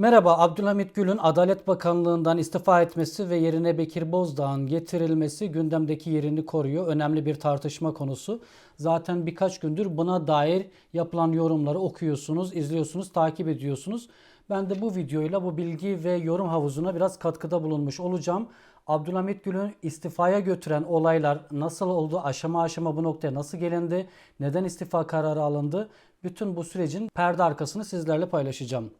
Merhaba, Abdülhamit Gül'ün Adalet Bakanlığı'ndan istifa etmesi ve yerine Bekir Bozdağ'ın getirilmesi gündemdeki yerini koruyor. Önemli bir tartışma konusu. Zaten birkaç gündür buna dair yapılan yorumları okuyorsunuz, izliyorsunuz, takip ediyorsunuz. Ben de bu videoyla bu bilgi ve yorum havuzuna biraz katkıda bulunmuş olacağım. Abdülhamit Gül'ün istifaya götüren olaylar nasıl oldu, aşama aşama bu noktaya nasıl gelindi, neden istifa kararı alındı, bütün bu sürecin perde arkasını sizlerle paylaşacağım.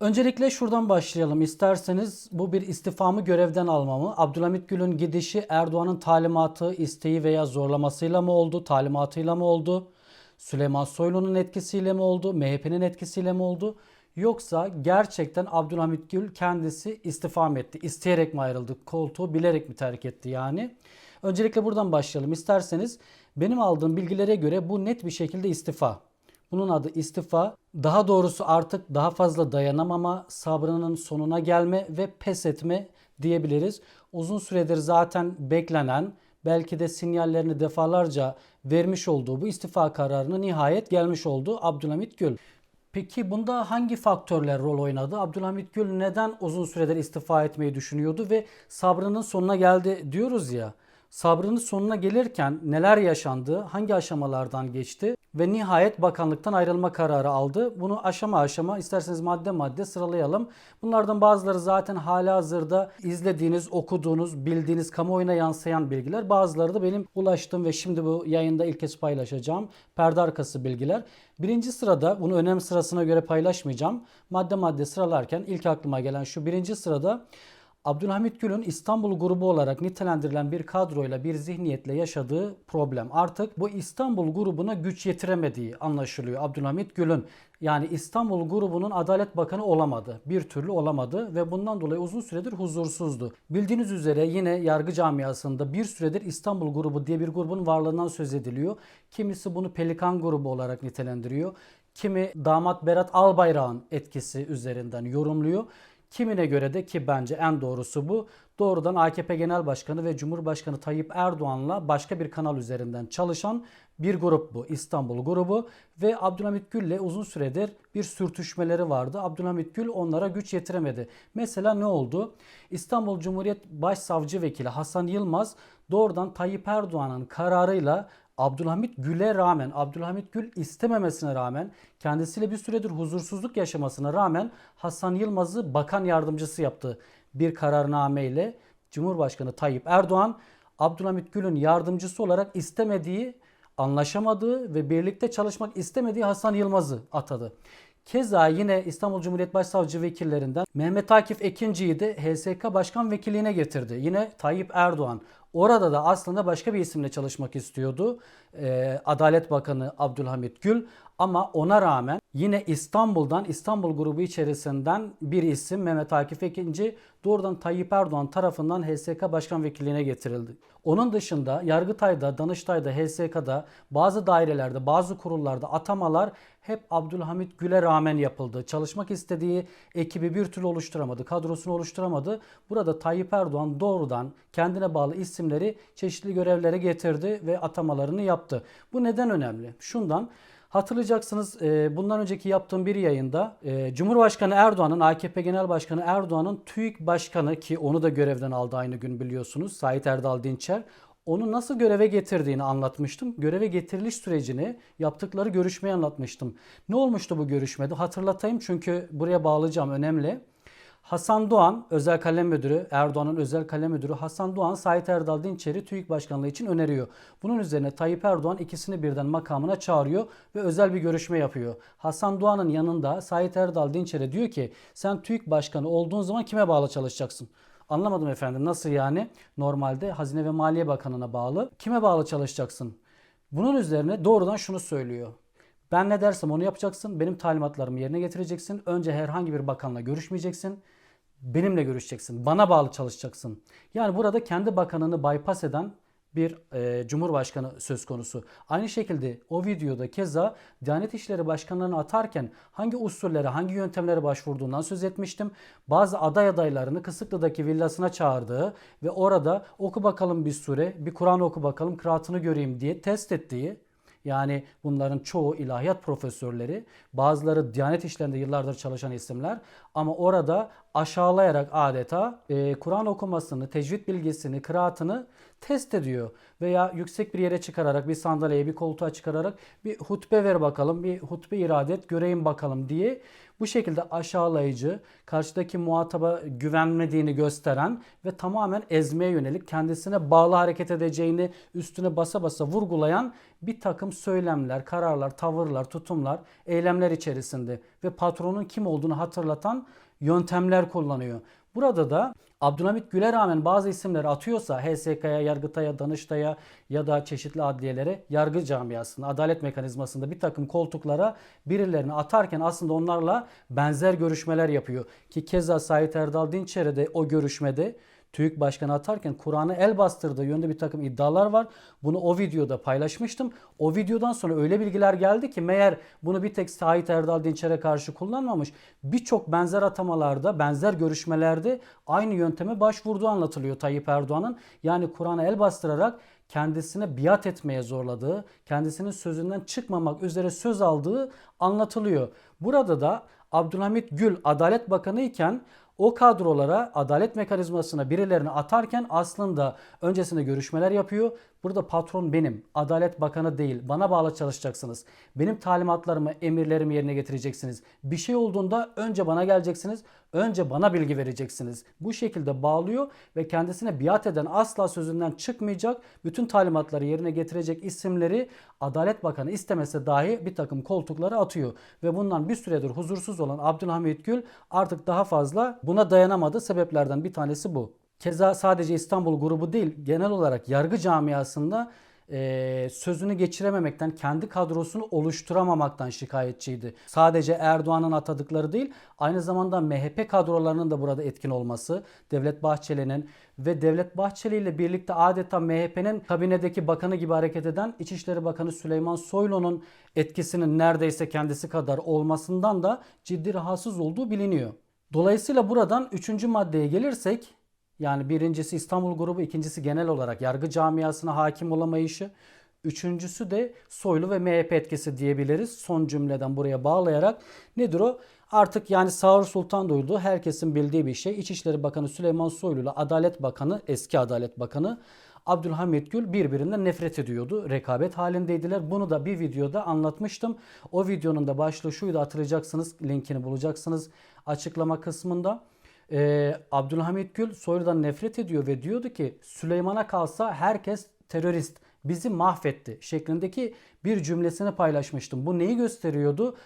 Öncelikle şuradan başlayalım. İsterseniz bu bir istifamı görevden almamı. Abdülhamit Gül'ün gidişi Erdoğan'ın talimatı, isteği veya zorlamasıyla mı oldu, talimatıyla mı oldu? Süleyman Soylu'nun etkisiyle mi oldu, MHP'nin etkisiyle mi oldu? Yoksa gerçekten Abdülhamit Gül kendisi istifa mı etti? İsteyerek mi ayrıldı? Koltuğu bilerek mi terk etti yani? Öncelikle buradan başlayalım. İsterseniz benim aldığım bilgilere göre bu net bir şekilde istifa. Bunun adı istifa. Daha doğrusu artık daha fazla dayanamama, sabrının sonuna gelme ve pes etme diyebiliriz. Uzun süredir zaten beklenen, belki de sinyallerini defalarca vermiş olduğu bu istifa kararını nihayet gelmiş oldu Abdülhamit Gül. Peki bunda hangi faktörler rol oynadı? Abdülhamit Gül neden uzun süredir istifa etmeyi düşünüyordu ve sabrının sonuna geldi diyoruz ya. Sabrının sonuna gelirken neler yaşandı, hangi aşamalardan geçti ve nihayet bakanlıktan ayrılma kararı aldı. Bunu aşama aşama isterseniz madde madde sıralayalım. Bunlardan bazıları zaten hala hazırda izlediğiniz, okuduğunuz, bildiğiniz, kamuoyuna yansıyan bilgiler. Bazıları da benim ulaştığım ve şimdi bu yayında ilk kez paylaşacağım perde arkası bilgiler. Birinci sırada bunu önem sırasına göre paylaşmayacağım. Madde madde sıralarken ilk aklıma gelen şu birinci sırada Abdülhamit Gül'ün İstanbul grubu olarak nitelendirilen bir kadroyla bir zihniyetle yaşadığı problem. Artık bu İstanbul grubuna güç yetiremediği anlaşılıyor Abdülhamit Gül'ün. Yani İstanbul grubunun Adalet Bakanı olamadı. Bir türlü olamadı ve bundan dolayı uzun süredir huzursuzdu. Bildiğiniz üzere yine yargı camiasında bir süredir İstanbul grubu diye bir grubun varlığından söz ediliyor. Kimisi bunu Pelikan grubu olarak nitelendiriyor. Kimi damat Berat Albayrak'ın etkisi üzerinden yorumluyor. Kimine göre de ki bence en doğrusu bu doğrudan AKP Genel Başkanı ve Cumhurbaşkanı Tayyip Erdoğan'la başka bir kanal üzerinden çalışan bir grup bu. İstanbul grubu ve Abdülhamit Gül'le uzun süredir bir sürtüşmeleri vardı. Abdülhamit Gül onlara güç yetiremedi. Mesela ne oldu? İstanbul Cumhuriyet Başsavcı Vekili Hasan Yılmaz doğrudan Tayyip Erdoğan'ın kararıyla Abdülhamit Gül'e rağmen, Abdülhamit Gül istememesine rağmen, kendisiyle bir süredir huzursuzluk yaşamasına rağmen Hasan Yılmaz'ı bakan yardımcısı yaptı. Bir kararname ile Cumhurbaşkanı Tayyip Erdoğan, Abdülhamit Gül'ün yardımcısı olarak istemediği, anlaşamadığı ve birlikte çalışmak istemediği Hasan Yılmaz'ı atadı. Keza yine İstanbul Cumhuriyet Başsavcı vekillerinden Mehmet Akif Ekinci'yi de HSK Başkan Vekiliğine getirdi. Yine Tayyip Erdoğan. Orada da aslında başka bir isimle çalışmak istiyordu. Adalet Bakanı Abdülhamit Gül. Ama ona rağmen yine İstanbul'dan, İstanbul grubu içerisinden bir isim Mehmet Akif Ekinci doğrudan Tayyip Erdoğan tarafından HSK Başkan Vekilliğine getirildi. Onun dışında Yargıtay'da, Danıştay'da, HSK'da, bazı dairelerde, bazı kurullarda atamalar hep Abdülhamit Gül'e rağmen yapıldı. Çalışmak istediği ekibi bir türlü oluşturamadı, kadrosunu oluşturamadı. Burada Tayyip Erdoğan doğrudan kendine bağlı isimleri çeşitli görevlere getirdi ve atamalarını yaptı. Bu neden önemli? Şundan Hatırlayacaksınız e, bundan önceki yaptığım bir yayında e, Cumhurbaşkanı Erdoğan'ın, AKP Genel Başkanı Erdoğan'ın TÜİK Başkanı ki onu da görevden aldı aynı gün biliyorsunuz Sait Erdal Dinçer onu nasıl göreve getirdiğini anlatmıştım. Göreve getiriliş sürecini, yaptıkları görüşmeyi anlatmıştım. Ne olmuştu bu görüşmede? Hatırlatayım çünkü buraya bağlayacağım önemli. Hasan Doğan, özel kalem müdürü, Erdoğan'ın özel kalem müdürü Hasan Doğan, Sait Erdal Dinçer'i TÜİK Başkanlığı için öneriyor. Bunun üzerine Tayyip Erdoğan ikisini birden makamına çağırıyor ve özel bir görüşme yapıyor. Hasan Doğan'ın yanında Sait Erdal Dinçer'e diyor ki sen TÜİK Başkanı olduğun zaman kime bağlı çalışacaksın? Anlamadım efendim nasıl yani? Normalde Hazine ve Maliye Bakanı'na bağlı. Kime bağlı çalışacaksın? Bunun üzerine doğrudan şunu söylüyor. Ben ne dersem onu yapacaksın. Benim talimatlarımı yerine getireceksin. Önce herhangi bir bakanla görüşmeyeceksin. Benimle görüşeceksin. Bana bağlı çalışacaksın. Yani burada kendi bakanını bypass eden bir e, cumhurbaşkanı söz konusu. Aynı şekilde o videoda keza Diyanet İşleri Başkanlarını atarken hangi usullere, hangi yöntemlere başvurduğundan söz etmiştim. Bazı aday adaylarını Kısıklı'daki villasına çağırdığı ve orada oku bakalım bir sure, bir Kur'an oku bakalım, kıraatını göreyim diye test ettiği Yani bunların çoğu ilahiyat profesörleri, bazıları Diyanet İşleri'nde yıllardır çalışan isimler ama orada aşağılayarak adeta e, Kur'an okumasını, tecvid bilgisini, kıraatını test ediyor. Veya yüksek bir yere çıkararak, bir sandalyeye, bir koltuğa çıkararak bir hutbe ver bakalım, bir hutbe irade et, göreyim bakalım diye bu şekilde aşağılayıcı, karşıdaki muhataba güvenmediğini gösteren ve tamamen ezmeye yönelik kendisine bağlı hareket edeceğini üstüne basa basa vurgulayan bir takım söylemler, kararlar, tavırlar, tutumlar, eylemler içerisinde ve patronun kim olduğunu hatırlatan yöntemler kullanıyor. Burada da Abdülhamit Gül'e rağmen bazı isimleri atıyorsa HSK'ya, Yargıtay'a, Danıştay'a ya da çeşitli adliyelere yargı camiasında, adalet mekanizmasında bir takım koltuklara birilerini atarken aslında onlarla benzer görüşmeler yapıyor. Ki keza Sait Erdal Dinçer'e de o görüşmede TÜİK Başkanı atarken Kur'an'ı el bastırdığı yönde bir takım iddialar var. Bunu o videoda paylaşmıştım. O videodan sonra öyle bilgiler geldi ki meğer bunu bir tek Sait Erdal Dinçer'e karşı kullanmamış. Birçok benzer atamalarda, benzer görüşmelerde aynı yönteme başvurduğu anlatılıyor Tayyip Erdoğan'ın. Yani Kur'an'a el bastırarak kendisine biat etmeye zorladığı, kendisinin sözünden çıkmamak üzere söz aldığı anlatılıyor. Burada da Abdülhamit Gül Adalet Bakanı iken o kadrolara adalet mekanizmasına birilerini atarken aslında öncesinde görüşmeler yapıyor. Burada patron benim. Adalet Bakanı değil. Bana bağlı çalışacaksınız. Benim talimatlarımı, emirlerimi yerine getireceksiniz. Bir şey olduğunda önce bana geleceksiniz. Önce bana bilgi vereceksiniz. Bu şekilde bağlıyor ve kendisine biat eden asla sözünden çıkmayacak, bütün talimatları yerine getirecek isimleri Adalet Bakanı istemese dahi bir takım koltukları atıyor. Ve bundan bir süredir huzursuz olan Abdülhamit Gül artık daha fazla buna dayanamadı. Sebeplerden bir tanesi bu. Keza sadece İstanbul grubu değil genel olarak yargı camiasında e, sözünü geçirememekten, kendi kadrosunu oluşturamamaktan şikayetçiydi. Sadece Erdoğan'ın atadıkları değil, aynı zamanda MHP kadrolarının da burada etkin olması, Devlet Bahçeli'nin ve Devlet Bahçeli ile birlikte adeta MHP'nin kabinedeki bakanı gibi hareket eden İçişleri Bakanı Süleyman Soylu'nun etkisinin neredeyse kendisi kadar olmasından da ciddi rahatsız olduğu biliniyor. Dolayısıyla buradan üçüncü maddeye gelirsek yani birincisi İstanbul grubu, ikincisi genel olarak yargı camiasına hakim olamayışı. Üçüncüsü de soylu ve MHP etkisi diyebiliriz. Son cümleden buraya bağlayarak. Nedir o? Artık yani Sağır Sultan duyduğu herkesin bildiği bir şey. İçişleri Bakanı Süleyman Soylu ile Adalet Bakanı, eski Adalet Bakanı Abdülhamit Gül birbirinden nefret ediyordu. Rekabet halindeydiler. Bunu da bir videoda anlatmıştım. O videonun da başlığı şuydu hatırlayacaksınız. Linkini bulacaksınız açıklama kısmında e, Abdülhamit Gül Soylu'dan nefret ediyor ve diyordu ki Süleyman'a kalsa herkes terörist bizi mahvetti şeklindeki bir cümlesini paylaşmıştım. Bu neyi gösteriyordu?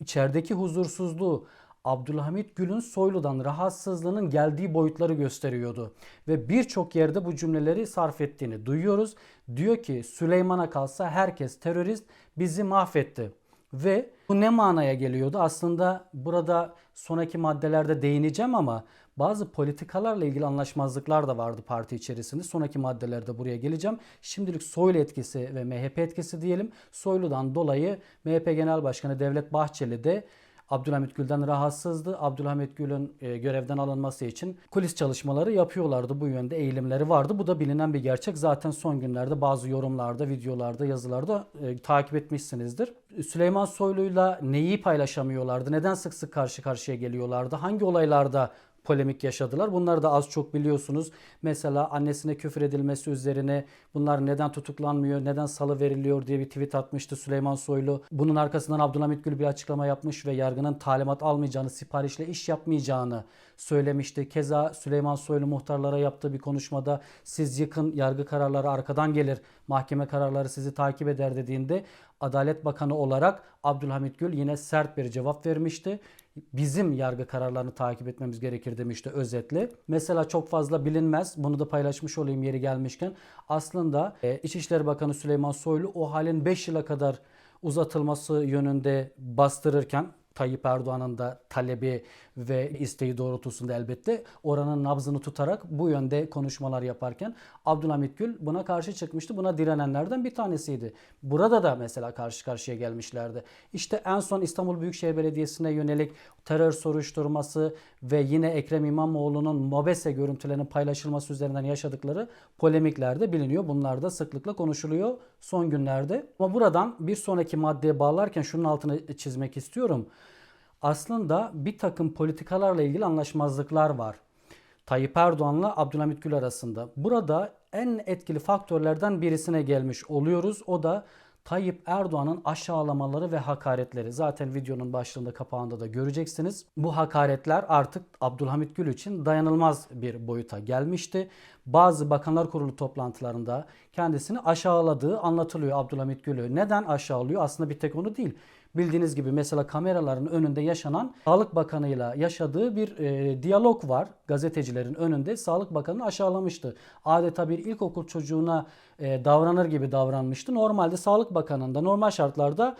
İçerideki huzursuzluğu, Abdülhamit Gül'ün Soylu'dan rahatsızlığının geldiği boyutları gösteriyordu. Ve birçok yerde bu cümleleri sarf ettiğini duyuyoruz. Diyor ki Süleyman'a kalsa herkes terörist bizi mahvetti. Ve bu ne manaya geliyordu? Aslında burada sonraki maddelerde değineceğim ama bazı politikalarla ilgili anlaşmazlıklar da vardı parti içerisinde. Sonraki maddelerde buraya geleceğim. Şimdilik Soylu etkisi ve MHP etkisi diyelim. Soylu'dan dolayı MHP Genel Başkanı Devlet Bahçeli de Abdülhamit Gül'den rahatsızdı. Abdülhamit Gül'ün e, görevden alınması için kulis çalışmaları yapıyorlardı. Bu yönde eğilimleri vardı. Bu da bilinen bir gerçek. Zaten son günlerde bazı yorumlarda, videolarda, yazılarda e, takip etmişsinizdir. Süleyman Soylu'yla neyi paylaşamıyorlardı? Neden sık sık karşı karşıya geliyorlardı? Hangi olaylarda polemik yaşadılar. Bunları da az çok biliyorsunuz. Mesela annesine küfür edilmesi üzerine bunlar neden tutuklanmıyor, neden salı veriliyor diye bir tweet atmıştı Süleyman Soylu. Bunun arkasından Abdülhamit Gül bir açıklama yapmış ve yargının talimat almayacağını, siparişle iş yapmayacağını söylemişti. Keza Süleyman Soylu muhtarlara yaptığı bir konuşmada siz yıkın yargı kararları arkadan gelir, mahkeme kararları sizi takip eder dediğinde Adalet Bakanı olarak Abdülhamit Gül yine sert bir cevap vermişti bizim yargı kararlarını takip etmemiz gerekir demişti özetle. Mesela çok fazla bilinmez. Bunu da paylaşmış olayım yeri gelmişken. Aslında e, İçişleri Bakanı Süleyman Soylu o halin 5 yıla kadar uzatılması yönünde bastırırken Tayyip Erdoğan'ın da talebi ve isteği doğrultusunda elbette oranın nabzını tutarak bu yönde konuşmalar yaparken Abdülhamit Gül buna karşı çıkmıştı. Buna direnenlerden bir tanesiydi. Burada da mesela karşı karşıya gelmişlerdi. İşte en son İstanbul Büyükşehir Belediyesi'ne yönelik terör soruşturması ve yine Ekrem İmamoğlu'nun mobese görüntülerinin paylaşılması üzerinden yaşadıkları polemiklerde biliniyor. Bunlar da sıklıkla konuşuluyor son günlerde. Ama buradan bir sonraki maddeye bağlarken şunun altını çizmek istiyorum. Aslında bir takım politikalarla ilgili anlaşmazlıklar var. Tayyip Erdoğan'la Abdülhamit Gül arasında. Burada en etkili faktörlerden birisine gelmiş oluyoruz. O da Tayyip Erdoğan'ın aşağılamaları ve hakaretleri. Zaten videonun başlığında kapağında da göreceksiniz. Bu hakaretler artık Abdülhamit Gül için dayanılmaz bir boyuta gelmişti. Bazı Bakanlar Kurulu toplantılarında kendisini aşağıladığı anlatılıyor Abdülhamit Gül'ü. Neden aşağılıyor? Aslında bir tek onu değil. Bildiğiniz gibi mesela kameraların önünde yaşanan Sağlık Bakanı'yla yaşadığı bir e, diyalog var. Gazetecilerin önünde Sağlık Bakanı'nı aşağılamıştı. Adeta bir ilkokul çocuğuna e, davranır gibi davranmıştı. Normalde Sağlık Bakanı'nda normal şartlarda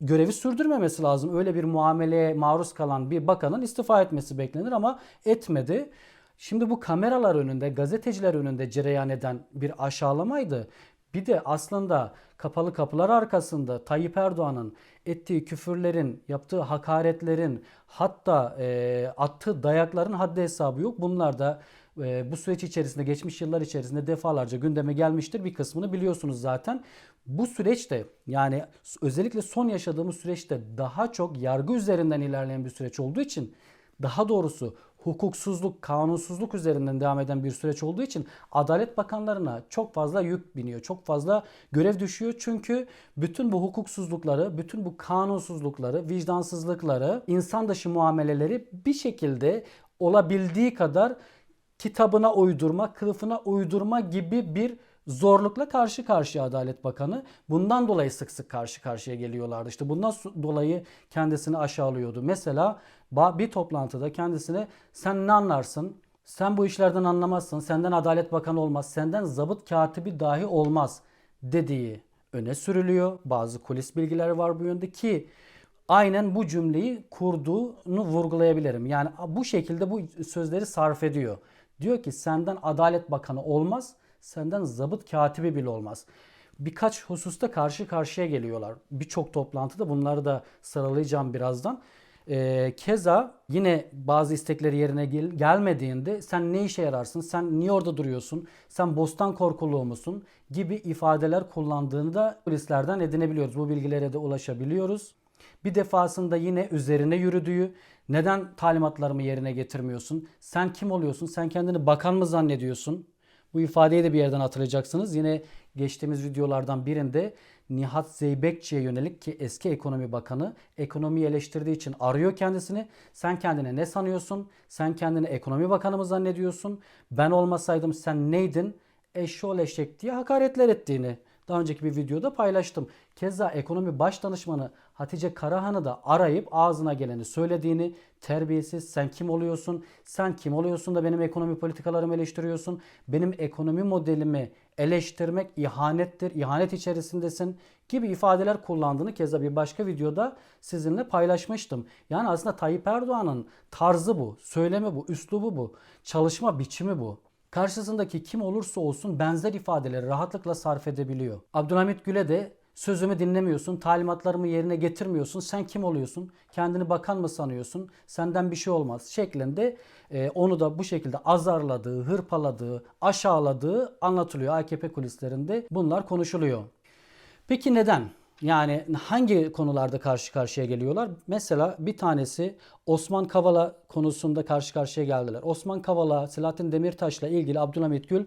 görevi sürdürmemesi lazım. Öyle bir muameleye maruz kalan bir bakanın istifa etmesi beklenir ama etmedi. Şimdi bu kameralar önünde, gazeteciler önünde cereyan eden bir aşağılamaydı. Bir de aslında kapalı kapılar arkasında Tayyip Erdoğan'ın ettiği küfürlerin, yaptığı hakaretlerin, hatta e, attığı dayakların haddi hesabı yok. Bunlar da e, bu süreç içerisinde, geçmiş yıllar içerisinde defalarca gündeme gelmiştir. Bir kısmını biliyorsunuz zaten. Bu süreçte yani özellikle son yaşadığımız süreçte daha çok yargı üzerinden ilerleyen bir süreç olduğu için daha doğrusu hukuksuzluk, kanunsuzluk üzerinden devam eden bir süreç olduğu için Adalet Bakanlarına çok fazla yük biniyor. Çok fazla görev düşüyor. Çünkü bütün bu hukuksuzlukları, bütün bu kanunsuzlukları, vicdansızlıkları, insan dışı muameleleri bir şekilde olabildiği kadar kitabına uydurma, kılıfına uydurma gibi bir zorlukla karşı karşıya Adalet Bakanı. Bundan dolayı sık sık karşı karşıya geliyorlardı. İşte bundan dolayı kendisini aşağılıyordu. Mesela bir toplantıda kendisine sen ne anlarsın? Sen bu işlerden anlamazsın. Senden Adalet Bakanı olmaz. Senden zabıt katibi dahi olmaz dediği öne sürülüyor. Bazı kulis bilgileri var bu yönde ki aynen bu cümleyi kurduğunu vurgulayabilirim. Yani bu şekilde bu sözleri sarf ediyor. Diyor ki senden Adalet Bakanı olmaz senden zabıt katibi bile olmaz. Birkaç hususta karşı karşıya geliyorlar. Birçok toplantıda bunları da sıralayacağım birazdan. Ee, keza yine bazı istekleri yerine gel- gelmediğinde sen ne işe yararsın, sen niye orada duruyorsun, sen bostan korkuluğu musun gibi ifadeler kullandığını da polislerden edinebiliyoruz. Bu bilgilere de ulaşabiliyoruz. Bir defasında yine üzerine yürüdüğü, neden talimatlarımı yerine getirmiyorsun, sen kim oluyorsun, sen kendini bakan mı zannediyorsun bu ifadeyi de bir yerden hatırlayacaksınız. Yine geçtiğimiz videolardan birinde Nihat Zeybekçi'ye yönelik ki eski ekonomi bakanı ekonomiyi eleştirdiği için arıyor kendisini. Sen kendine ne sanıyorsun? Sen kendini ekonomi bakanı mı zannediyorsun? Ben olmasaydım sen neydin? Eşşoğlu eşek diye hakaretler ettiğini daha önceki bir videoda paylaştım. Keza ekonomi baş danışmanı Hatice Karahan'ı da arayıp ağzına geleni söylediğini, terbiyesiz sen kim oluyorsun, sen kim oluyorsun da benim ekonomi politikalarımı eleştiriyorsun, benim ekonomi modelimi eleştirmek ihanettir, ihanet içerisindesin gibi ifadeler kullandığını keza bir başka videoda sizinle paylaşmıştım. Yani aslında Tayyip Erdoğan'ın tarzı bu, söylemi bu, üslubu bu, çalışma biçimi bu karşısındaki kim olursa olsun benzer ifadeleri rahatlıkla sarf edebiliyor. Abdülhamit Gül'e de sözümü dinlemiyorsun, talimatlarımı yerine getirmiyorsun, sen kim oluyorsun, kendini bakan mı sanıyorsun, senden bir şey olmaz şeklinde e, onu da bu şekilde azarladığı, hırpaladığı, aşağıladığı anlatılıyor AKP kulislerinde. Bunlar konuşuluyor. Peki neden? Yani hangi konularda karşı karşıya geliyorlar? Mesela bir tanesi Osman Kavala konusunda karşı karşıya geldiler. Osman Kavala, Selahattin Demirtaş'la ilgili Abdülhamit Gül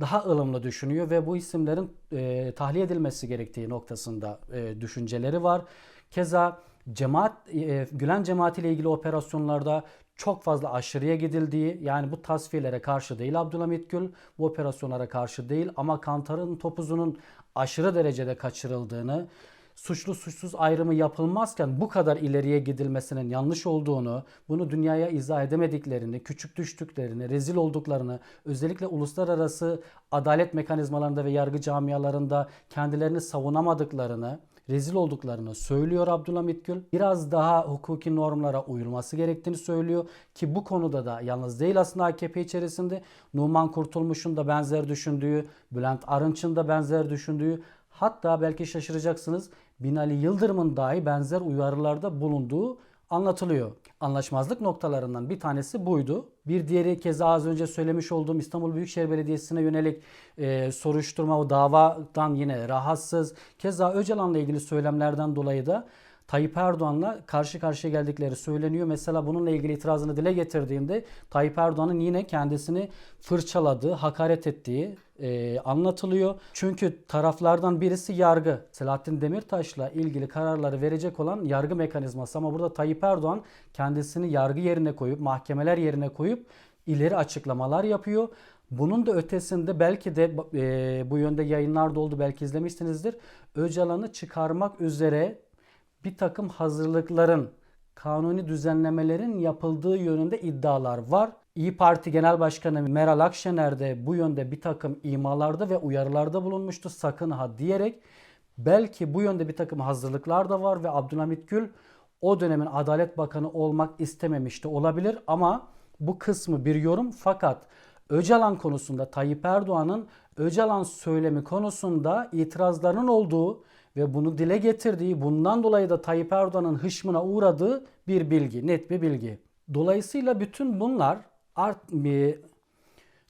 daha ılımlı düşünüyor ve bu isimlerin e, tahliye edilmesi gerektiği noktasında e, düşünceleri var. Keza cemaat e, Gülen cemaati ile ilgili operasyonlarda çok fazla aşırıya gidildiği yani bu tasfiyelere karşı değil Abdülhamit Gül bu operasyonlara karşı değil ama Kantar'ın topuzunun aşırı derecede kaçırıldığını suçlu suçsuz ayrımı yapılmazken bu kadar ileriye gidilmesinin yanlış olduğunu, bunu dünyaya izah edemediklerini, küçük düştüklerini, rezil olduklarını, özellikle uluslararası adalet mekanizmalarında ve yargı camialarında kendilerini savunamadıklarını rezil olduklarını söylüyor Abdülhamit Gül. Biraz daha hukuki normlara uyulması gerektiğini söylüyor ki bu konuda da yalnız değil aslında AKP içerisinde Numan Kurtulmuş'un da benzer düşündüğü, Bülent Arınç'ın da benzer düşündüğü hatta belki şaşıracaksınız Binali Yıldırım'ın dahi benzer uyarılarda bulunduğu anlatılıyor. Anlaşmazlık noktalarından bir tanesi buydu. Bir diğeri keza az önce söylemiş olduğum İstanbul Büyükşehir Belediyesi'ne yönelik e, soruşturma o davadan yine rahatsız. Keza Öcalan'la ilgili söylemlerden dolayı da Tayyip Erdoğan'la karşı karşıya geldikleri söyleniyor. Mesela bununla ilgili itirazını dile getirdiğinde Tayyip Erdoğan'ın yine kendisini fırçaladığı, hakaret ettiği e, anlatılıyor. Çünkü taraflardan birisi yargı. Selahattin Demirtaş'la ilgili kararları verecek olan yargı mekanizması. Ama burada Tayyip Erdoğan kendisini yargı yerine koyup, mahkemeler yerine koyup ileri açıklamalar yapıyor. Bunun da ötesinde belki de e, bu yönde yayınlar da oldu belki izlemişsinizdir. Öcalan'ı çıkarmak üzere bir takım hazırlıkların, kanuni düzenlemelerin yapıldığı yönünde iddialar var. İyi Parti Genel Başkanı Meral Akşener de bu yönde bir takım imalarda ve uyarılarda bulunmuştu. Sakın ha diyerek. Belki bu yönde bir takım hazırlıklar da var ve Abdülhamit Gül o dönemin Adalet Bakanı olmak istememişti olabilir. Ama bu kısmı bir yorum. Fakat Öcalan konusunda Tayyip Erdoğan'ın Öcalan söylemi konusunda itirazlarının olduğu ve bunu dile getirdiği, bundan dolayı da Tayyip Erdoğan'ın hışmına uğradığı bir bilgi, net bir bilgi. Dolayısıyla bütün bunlar art,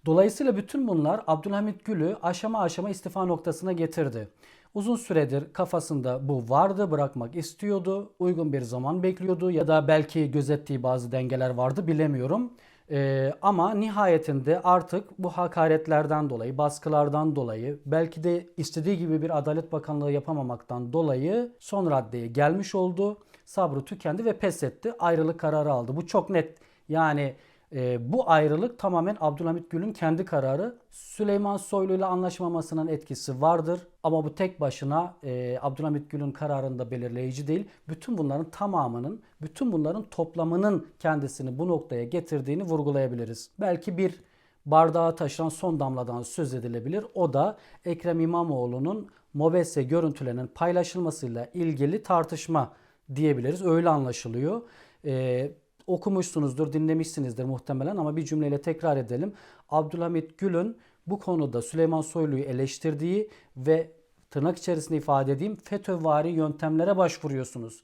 Dolayısıyla bütün bunlar Abdülhamit Gül'ü aşama aşama istifa noktasına getirdi. Uzun süredir kafasında bu vardı, bırakmak istiyordu. Uygun bir zaman bekliyordu ya da belki gözettiği bazı dengeler vardı bilemiyorum. Ee, ama nihayetinde artık bu hakaretlerden dolayı, baskılardan dolayı, belki de istediği gibi bir Adalet Bakanlığı yapamamaktan dolayı son raddeye gelmiş oldu. Sabrı tükendi ve pes etti. Ayrılık kararı aldı. Bu çok net. Yani e, bu ayrılık tamamen Abdülhamit Gül'ün kendi kararı. Süleyman Soylu ile anlaşmamasının etkisi vardır. Ama bu tek başına e, Abdülhamit Gül'ün kararında belirleyici değil. Bütün bunların tamamının, bütün bunların toplamının kendisini bu noktaya getirdiğini vurgulayabiliriz. Belki bir bardağı taşıran son damladan söz edilebilir. O da Ekrem İmamoğlu'nun Mobese görüntülerinin paylaşılmasıyla ilgili tartışma diyebiliriz. Öyle anlaşılıyor. Ee, okumuşsunuzdur, dinlemişsinizdir muhtemelen ama bir cümleyle tekrar edelim. Abdülhamit Gül'ün bu konuda Süleyman Soylu'yu eleştirdiği ve tırnak içerisinde ifade edeyim FETÖ'vari yöntemlere başvuruyorsunuz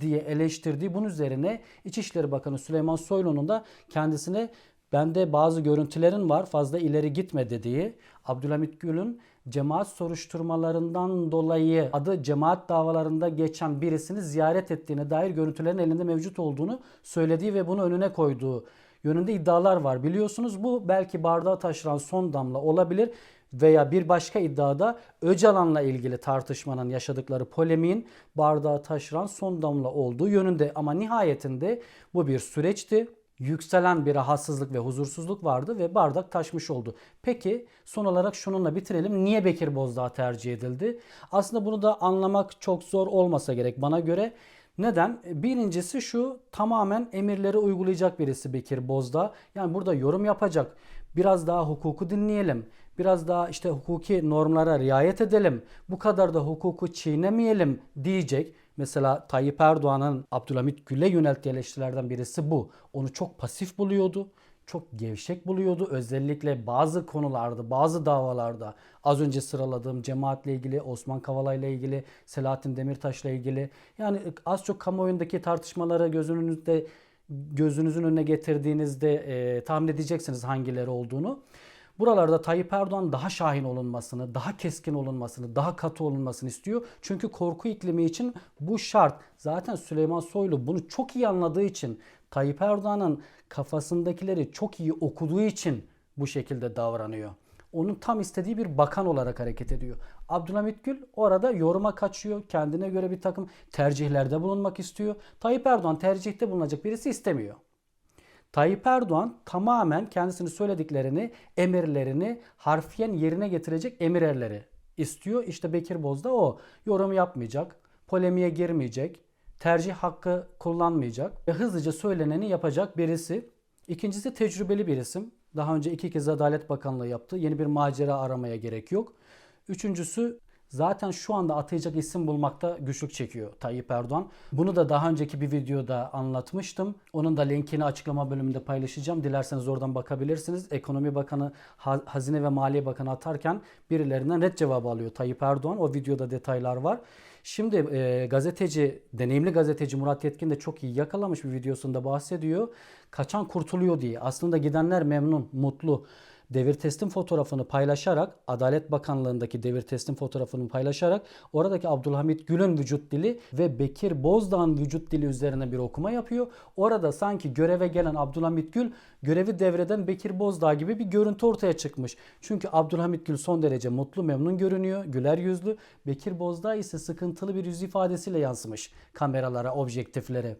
diye eleştirdiği bunun üzerine İçişleri Bakanı Süleyman Soylu'nun da kendisine bende bazı görüntülerin var fazla ileri gitme dediği Abdülhamit Gül'ün cemaat soruşturmalarından dolayı adı cemaat davalarında geçen birisini ziyaret ettiğine dair görüntülerin elinde mevcut olduğunu söylediği ve bunu önüne koyduğu yönünde iddialar var. Biliyorsunuz bu belki bardağı taşıran son damla olabilir veya bir başka iddiada Öcalan'la ilgili tartışmanın yaşadıkları polemiğin bardağı taşıran son damla olduğu yönünde ama nihayetinde bu bir süreçti yükselen bir rahatsızlık ve huzursuzluk vardı ve bardak taşmış oldu. Peki son olarak şununla bitirelim. Niye Bekir Bozdağ tercih edildi? Aslında bunu da anlamak çok zor olmasa gerek bana göre. Neden? Birincisi şu tamamen emirleri uygulayacak birisi Bekir Bozdağ. Yani burada yorum yapacak. Biraz daha hukuku dinleyelim. Biraz daha işte hukuki normlara riayet edelim. Bu kadar da hukuku çiğnemeyelim diyecek. Mesela Tayyip Erdoğan'ın Abdülhamit Gül'e yönelttiği eleştirilerden birisi bu. Onu çok pasif buluyordu. Çok gevşek buluyordu. Özellikle bazı konularda, bazı davalarda az önce sıraladığım cemaatle ilgili, Osman Kavala ile ilgili, Selahattin Demirtaş'la ilgili yani az çok kamuoyundaki tartışmaları gözünüzde gözünüzün önüne getirdiğinizde e, tahmin edeceksiniz hangileri olduğunu. Buralarda Tayyip Erdoğan daha şahin olunmasını, daha keskin olunmasını, daha katı olunmasını istiyor. Çünkü korku iklimi için bu şart. Zaten Süleyman Soylu bunu çok iyi anladığı için Tayyip Erdoğan'ın kafasındakileri çok iyi okuduğu için bu şekilde davranıyor. Onun tam istediği bir bakan olarak hareket ediyor. Abdülhamit Gül orada yoruma kaçıyor. Kendine göre bir takım tercihlerde bulunmak istiyor. Tayyip Erdoğan tercihte bulunacak birisi istemiyor. Tayyip Erdoğan tamamen kendisini söylediklerini, emirlerini harfiyen yerine getirecek emirerleri istiyor. İşte Bekir Bozdağ o. Yorum yapmayacak, polemiğe girmeyecek, tercih hakkı kullanmayacak ve hızlıca söyleneni yapacak birisi. İkincisi tecrübeli bir isim. Daha önce iki kez Adalet Bakanlığı yaptı. Yeni bir macera aramaya gerek yok. Üçüncüsü zaten şu anda atayacak isim bulmakta güçlük çekiyor Tayyip Erdoğan. Bunu da daha önceki bir videoda anlatmıştım. Onun da linkini açıklama bölümünde paylaşacağım. Dilerseniz oradan bakabilirsiniz. Ekonomi Bakanı, Ha- Hazine ve Maliye Bakanı atarken birilerinden red cevabı alıyor Tayyip Erdoğan. O videoda detaylar var. Şimdi e, gazeteci, deneyimli gazeteci Murat Yetkin de çok iyi yakalamış bir videosunda bahsediyor. Kaçan kurtuluyor diye. Aslında gidenler memnun, mutlu. Devir teslim fotoğrafını paylaşarak, Adalet Bakanlığındaki devir teslim fotoğrafını paylaşarak oradaki Abdülhamit Gül'ün vücut dili ve Bekir Bozdağ'ın vücut dili üzerine bir okuma yapıyor. Orada sanki göreve gelen Abdülhamit Gül görevi devreden Bekir Bozdağ gibi bir görüntü ortaya çıkmış. Çünkü Abdülhamit Gül son derece mutlu, memnun görünüyor, güler yüzlü. Bekir Bozdağ ise sıkıntılı bir yüz ifadesiyle yansımış kameralara, objektiflere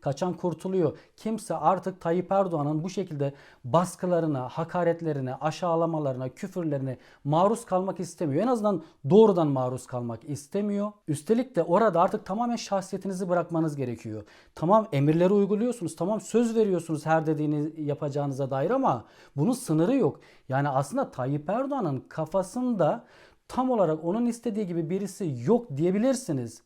kaçan kurtuluyor. Kimse artık Tayyip Erdoğan'ın bu şekilde baskılarına, hakaretlerine, aşağılamalarına, küfürlerine maruz kalmak istemiyor. En azından doğrudan maruz kalmak istemiyor. Üstelik de orada artık tamamen şahsiyetinizi bırakmanız gerekiyor. Tamam emirleri uyguluyorsunuz, tamam söz veriyorsunuz her dediğini yapacağınıza dair ama bunun sınırı yok. Yani aslında Tayyip Erdoğan'ın kafasında tam olarak onun istediği gibi birisi yok diyebilirsiniz.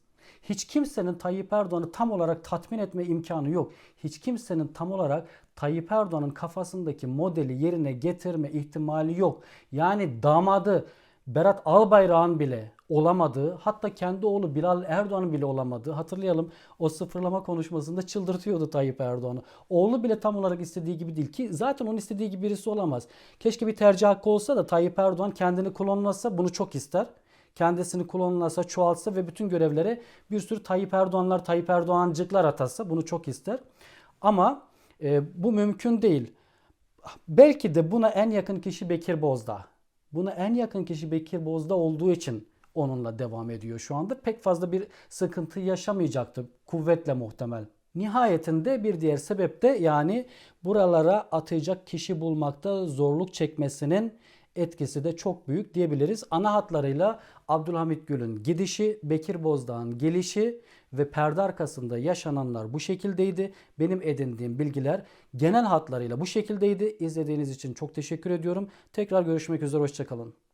Hiç kimsenin Tayyip Erdoğan'ı tam olarak tatmin etme imkanı yok. Hiç kimsenin tam olarak Tayyip Erdoğan'ın kafasındaki modeli yerine getirme ihtimali yok. Yani damadı Berat Albayrak'ın bile olamadığı, hatta kendi oğlu Bilal Erdoğan'ın bile olamadığı, hatırlayalım o sıfırlama konuşmasında çıldırtıyordu Tayyip Erdoğan'ı. Oğlu bile tam olarak istediği gibi değil ki zaten onun istediği gibi birisi olamaz. Keşke bir tercih hakkı olsa da Tayyip Erdoğan kendini klonlasa bunu çok ister kendisini klonlasa, çoğaltsa ve bütün görevlere bir sürü Tayyip Erdoğanlar, Tayyip Erdoğancıklar atasa bunu çok ister. Ama e, bu mümkün değil. Belki de buna en yakın kişi Bekir Bozdağ. Buna en yakın kişi Bekir Bozdağ olduğu için onunla devam ediyor şu anda. Pek fazla bir sıkıntı yaşamayacaktı. Kuvvetle muhtemel. Nihayetinde bir diğer sebep de yani buralara atayacak kişi bulmakta zorluk çekmesinin etkisi de çok büyük diyebiliriz. Ana hatlarıyla Abdülhamit Gül'ün gidişi, Bekir Bozdağ'ın gelişi ve perde arkasında yaşananlar bu şekildeydi. Benim edindiğim bilgiler genel hatlarıyla bu şekildeydi. İzlediğiniz için çok teşekkür ediyorum. Tekrar görüşmek üzere, hoşçakalın.